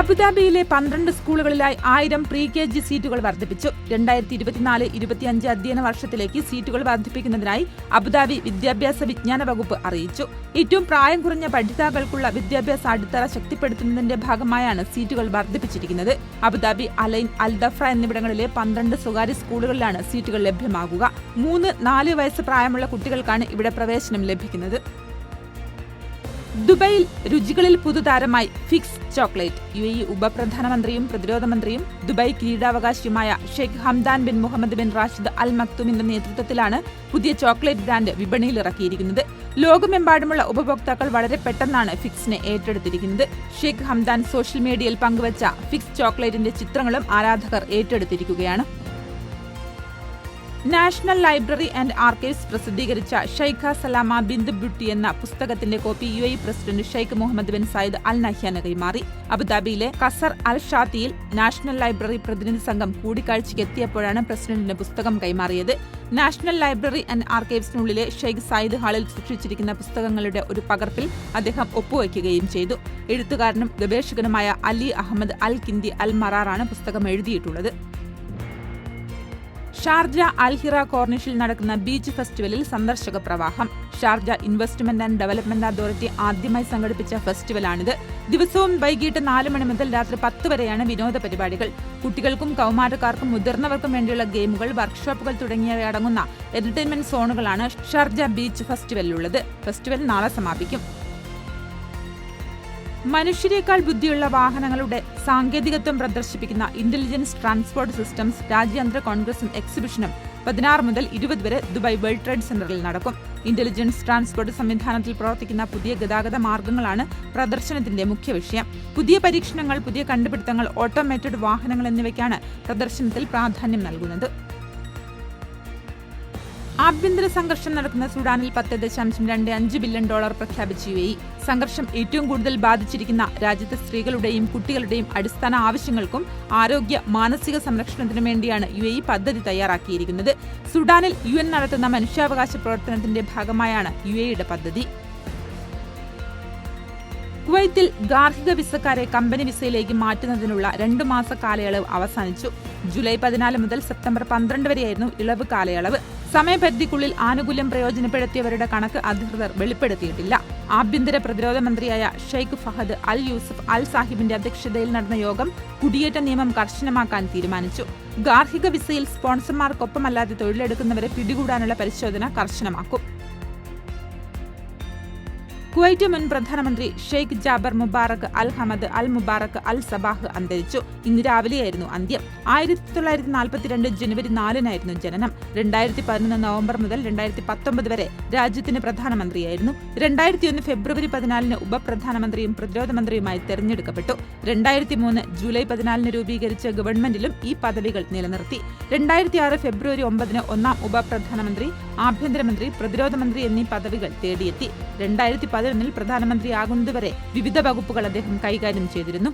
അബുദാബിയിലെ പന്ത്രണ്ട് സ്കൂളുകളിലായി ആയിരം പ്രീ കെ ജി സീറ്റുകൾ വർദ്ധിപ്പിച്ചു. രണ്ടായിരത്തി ഇരുപത്തിനാല് ഇരുപത്തിയഞ്ച് അധ്യയന വർഷത്തിലേക്ക് സീറ്റുകൾ വർദ്ധിപ്പിക്കുന്നതിനായി അബുദാബി വിദ്യാഭ്യാസ വിജ്ഞാന വകുപ്പ് അറിയിച്ചു. ഏറ്റവും പ്രായം കുറഞ്ഞ പഠിതാക്കൾക്കുള്ള വിദ്യാഭ്യാസ അടിത്തറ ശക്തിപ്പെടുത്തുന്നതിന്റെ ഭാഗമായാണ് സീറ്റുകൾ വർദ്ധിപ്പിച്ചിരിക്കുന്നത്. അബുദാബി അലൈൻ അൽദഫ്ര എന്നിവിടങ്ങളിലെ പന്ത്രണ്ട് സ്വകാര്യ സ്കൂളുകളിലാണ് സീറ്റുകൾ ലഭ്യമാകുക. മൂന്ന് നാല് വയസ്സ് പ്രായമുള്ള കുട്ടികൾക്കാണ് ഇവിടെ പ്രവേശനം ലഭിക്കുന്നത്. ദുബൈയിൽ രുചികളിൽ പുതുതാരമായി ഫിക്സ് ചോക്ലേറ്റ്. യു എ ഉപപ്രധാനമന്ത്രിയും പ്രതിരോധ മന്ത്രിയും Dubai കിരീടാവകാശിയുമായ Sheikh Hamdan bin Mohammed bin Rashid Al മക്തുമിന്റെ നേതൃത്വത്തിലാണ് പുതിയ ചോക്ലേറ്റ് ബ്രാൻഡ് വിപണിയിൽ ഇറക്കിയിരിക്കുന്നത് ലോകമെമ്പാടുമുള്ള ഉപഭോക്താക്കൾ വളരെ പെട്ടെന്നാണ് ഫിക്സിനെ ഏറ്റെടുത്തിരിക്കുന്നത്. ഷെയ്ഖ് ഹംദാൻ സോഷ്യൽ മീഡിയയിൽ പങ്കുവച്ച ഫിക്സ് ചോക്ലേറ്റിന്റെ ചിത്രങ്ങളും ആരാധകർ ഏറ്റെടുത്തിരിക്കുകയാണ്. നാഷണൽ ലൈബ്രറി ആൻഡ് ആർക്കൈവ്സ് പ്രസിദ്ധീകരിച്ച ഷെയ്ഖ സലാമ ബിന്ദ് ബ്യൂട്ടി എന്ന പുസ്തകത്തിന്റെ copy U president Sheikh Mohamed bin Zayed Al നഹ്യാന് കൈമാറി. അബുദാബിയിലെ കസർ അൽ ഷാത്തിയിൽ നാഷണൽ ലൈബ്രറി പ്രതിനിധി സംഘം കൂടിക്കാഴ്ചയ്ക്ക് എത്തിയപ്പോഴാണ് പ്രസിഡന്റിന് പുസ്തകം കൈമാറിയത്. നാഷണൽ ലൈബ്രറി ആൻഡ് ആർക്കൈവ്സിനുള്ളിലെ ഷെയ്ഖ് സയ്യിദ് ഹാളിൽ സൂക്ഷിച്ചിരിക്കുന്ന പുസ്തകങ്ങളുടെ ഒരു പകർപ്പിൽ അദ്ദേഹം ഒപ്പുവയ്ക്കുകയും ചെയ്തു. എഴുത്തുകാരനും ഗവേഷകനുമായ അലി അഹമ്മദ് അൽ കിന്ദി അൽ മറാറാണ് പുസ്തകം എഴുതിയിട്ടുള്ളത്. ഷാർജ അൽഹിറ കോർണിഷിൽ നടക്കുന്ന ബീച്ച് ഫെസ്റ്റിവലിൽ സന്ദർശക പ്രവാഹം. Sharjah investment and development authority ആദ്യമായി സംഘടിപ്പിച്ച ഫെസ്റ്റിവലാണിത്. ദിവസവും വൈകിട്ട് നാല് മണി മുതൽ രാത്രി പത്ത് വരെയാണ് വിനോദ പരിപാടികൾ. കുട്ടികൾക്കും കൗമാരക്കാർക്കും മുതിർന്നവർക്കും വേണ്ടിയുള്ള ഗെയിമുകൾ വർക്ക്ഷോപ്പുകൾ തുടങ്ങിയവ അടങ്ങുന്ന എന്റർടൈൻമെന്റ് സോണുകളാണ് ഷാർജ ബീച്ച് ഫെസ്റ്റിവലിലുള്ളത്. ഫെസ്റ്റിവൽ നാളെ സമാപിക്കും. മനുഷ്യരെക്കാൾ ബുദ്ധിയുള്ള വാഹനങ്ങളുടെ സാങ്കേതികത്വം പ്രദർശിപ്പിക്കുന്ന ഇന്റലിജൻസ് ട്രാൻസ്പോർട്ട് സിസ്റ്റംസ് രാജ്യാന്തര കോൺഗ്രസും എക്സിബിഷനും പതിനാറ് മുതൽ ഇരുപത് വരെ ദുബായ് വേൾഡ് ട്രേഡ് സെന്ററിൽ നടക്കും. ഇന്റലിജൻസ് ട്രാൻസ്പോർട്ട് സംവിധാനത്തിൽ പ്രവർത്തിക്കുന്ന പുതിയ ഗതാഗത മാർഗങ്ങളാണ് പ്രദർശനത്തിന്റെ മുഖ്യ വിഷയം. പുതിയ പരീക്ഷണങ്ങൾ പുതിയ കണ്ടുപിടുത്തങ്ങൾ ഓട്ടോമേറ്റഡ് വാഹനങ്ങൾ എന്നിവയ്ക്കാണ് പ്രദർശനത്തിൽ പ്രാധാന്യം നൽകുന്നത്. ആഭ്യന്തര സംഘർഷം നടക്കുന്ന സുഡാനിൽ പത്ത് ദശാംശം രണ്ട് അഞ്ച് ബില്യൺ ഡോളർ പ്രഖ്യാപിച്ചു യു സംഘർഷം ഏറ്റവും കൂടുതൽ ബാധിച്ചിരിക്കുന്ന രാജ്യത്തെ സ്ത്രീകളുടെയും കുട്ടികളുടെയും അടിസ്ഥാന ആവശ്യങ്ങൾക്കും ആരോഗ്യ മാനസിക സംരക്ഷണത്തിനും വേണ്ടിയാണ് യു എ പദ്ധതി തയ്യാറാക്കിയിരിക്കുന്നത്. സുഡാനിൽ യു എൻ നടത്തുന്ന മനുഷ്യാവകാശ പ്രവർത്തനത്തിന്റെ ഭാഗമായാണ് യു എയുടെ പദ്ധതി. കുവൈത്തിൽ ഗാർഹിക വിസക്കാരെ കമ്പനി വിസയിലേക്ക് മാറ്റുന്നതിനുള്ള രണ്ടു മാസ കാലയളവ് അവസാനിച്ചു. ജൂലൈ പതിനാല് മുതൽ സെപ്റ്റംബർ പന്ത്രണ്ട് വരെയായിരുന്നു ഇളവ് കാലയളവ്. സമയപരിധിക്കുള്ളിൽ ആനുകൂല്യം പ്രയോജനപ്പെടുത്തിയവരുടെ കണക്ക് അധികൃതർ വെളിപ്പെടുത്തിയിട്ടില്ല. ആഭ്യന്തര പ്രതിരോധ മന്ത്രിയായ ഷെയ്ഖ് ഫഹദ് അൽ യൂസഫ് അൽ സാഹിബിന്റെ അധ്യക്ഷതയിൽ നടന്ന യോഗം കുടിയേറ്റ നിയമം കർശനമാക്കാൻ തീരുമാനിച്ചു. ഗാർഹിക വിസയിൽ സ്പോൺസർമാർക്കൊപ്പമല്ലാതെ തൊഴിലെടുക്കുന്നവരെ പിടികൂടാനുള്ള പരിശോധന കർശനമാക്കും. കുവൈറ്റ് മുൻ പ്രധാനമന്ത്രി Sheikh Jaber Mubarak Al Hamad Al Mubarak Al Sabah അന്തരിച്ചു. ഇന്ന് രാവിലെയായിരുന്നു അന്ത്യം. ആയിരത്തി തൊള്ളായിരത്തി നാൽപ്പത്തിരണ്ട് ജനുവരി നാലിനായിരുന്നു ജനനം. രണ്ടായിരത്തി പതിനൊന്ന് നവംബർ മുതൽ രണ്ടായിരത്തി പത്തൊമ്പത് വരെ രാജ്യത്തിന് പ്രധാനമന്ത്രിയായിരുന്നു. രണ്ടായിരത്തി ഒന്ന് ഫെബ്രുവരി പതിനാലിന് ഉപപ്രധാനമന്ത്രിയും പ്രതിരോധ മന്ത്രിയുമായി തെരഞ്ഞെടുക്കപ്പെട്ടു. രണ്ടായിരത്തി മൂന്ന് ജൂലൈ പതിനാലിന് രൂപീകരിച്ച ഗവൺമെന്റിലും ഈ പദവികൾ നിലനിർത്തി. രണ്ടായിരത്തി ആറ് ഫെബ്രുവരി ഒമ്പതിന് ഒന്നാം ഉപപ്രധാനമന്ത്രി ആഭ്യന്തരമന്ത്രി പ്രതിരോധ മന്ത്രി എന്നീ പദവികൾ തേടിയെത്തി. രണ്ടായിരത്തി പതിനൊന്നിൽ പ്രധാനമന്ത്രിയാകുന്നതുവരെ വിവിധ വകുപ്പുകൾ അദ്ദേഹം കൈകാര്യം ചെയ്തിരുന്നു